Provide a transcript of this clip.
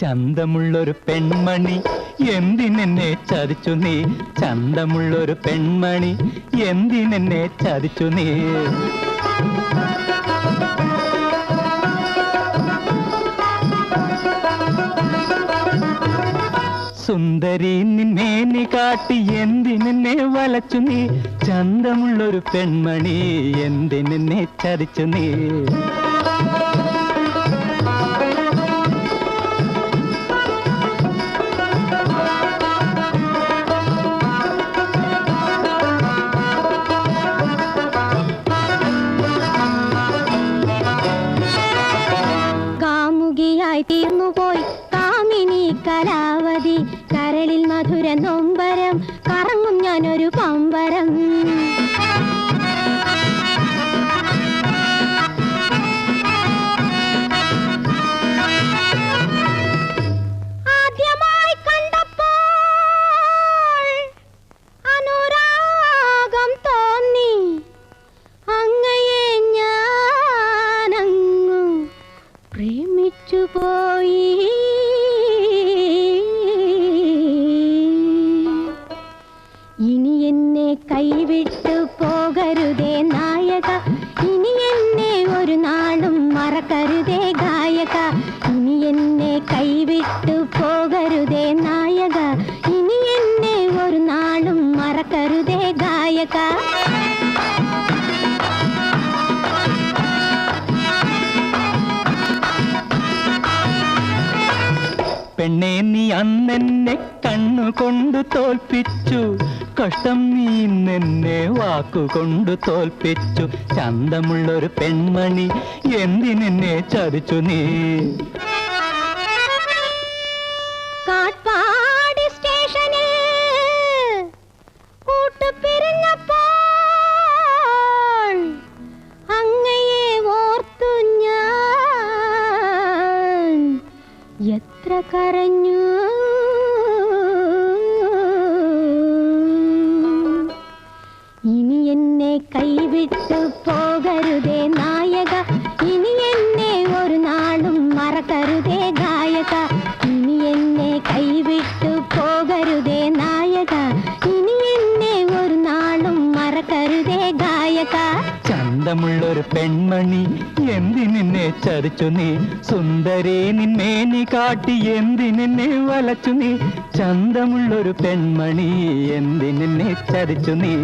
ചന്തമുള്ളൊരു പെൺമണി. എന്തിനെന്നെ ചതിച്ചു നീ? ചന്തമുള്ളൊരു പെൺമണി. എന്തിനെന്നെ ചതിച്ചു നീ? സുന്ദരി നിന്നേനി കാട്ടി എന്തിനെന്നെ വലച്ചു നീ? ചന്തമുള്ളൊരു പെൺമണി. എന്തിനെന്നെ ചതിച്ചു നീ? കാമുകിയായി തീർന്നുപോയി കാമിനി കലാവതി കരളിൽ മധുര നൊമ്പരം കറങ്ങും ഞാനൊരു പമ്പരം. എന്നെ കൈവിട്ടു പോകരുതേ നായക ഇനി എന്നെ ഒരു നാളും മറക്കരുതേ ഗായക ഇനി എന്നെ കൈവിട്ടു പോകരുതേ നായക ഇനി എന്നെ ഒരു നാളും മറക്കരുതേ ഗായക പെണ്ണെ നീ അന്നെന്നെ കണ്ണുകൊണ്ട് തോൽപ്പിച്ചു. കഷ്ടം നീ നിന്നെ വാക്കുകൊണ്ട് തോൽപ്പിച്ചു. ചന്തമുള്ളൊരു പെൺമണി എന്തിനെന്നെ ചതിച്ചു നീ? എത്ര ചന്തമുള്ളൊരു പെൺമണി. എന്തി നിന്നെ ചതിച്ചു നീ? സുന്ദരി നിന്നെ നീ കാട്ടി. എന്തിനെന്നെ വലച്ചു നീ? ചന്തമുള്ളൊരു പെൺമണി. എന്തി നിന്നെ ചതിച്ചു നീ?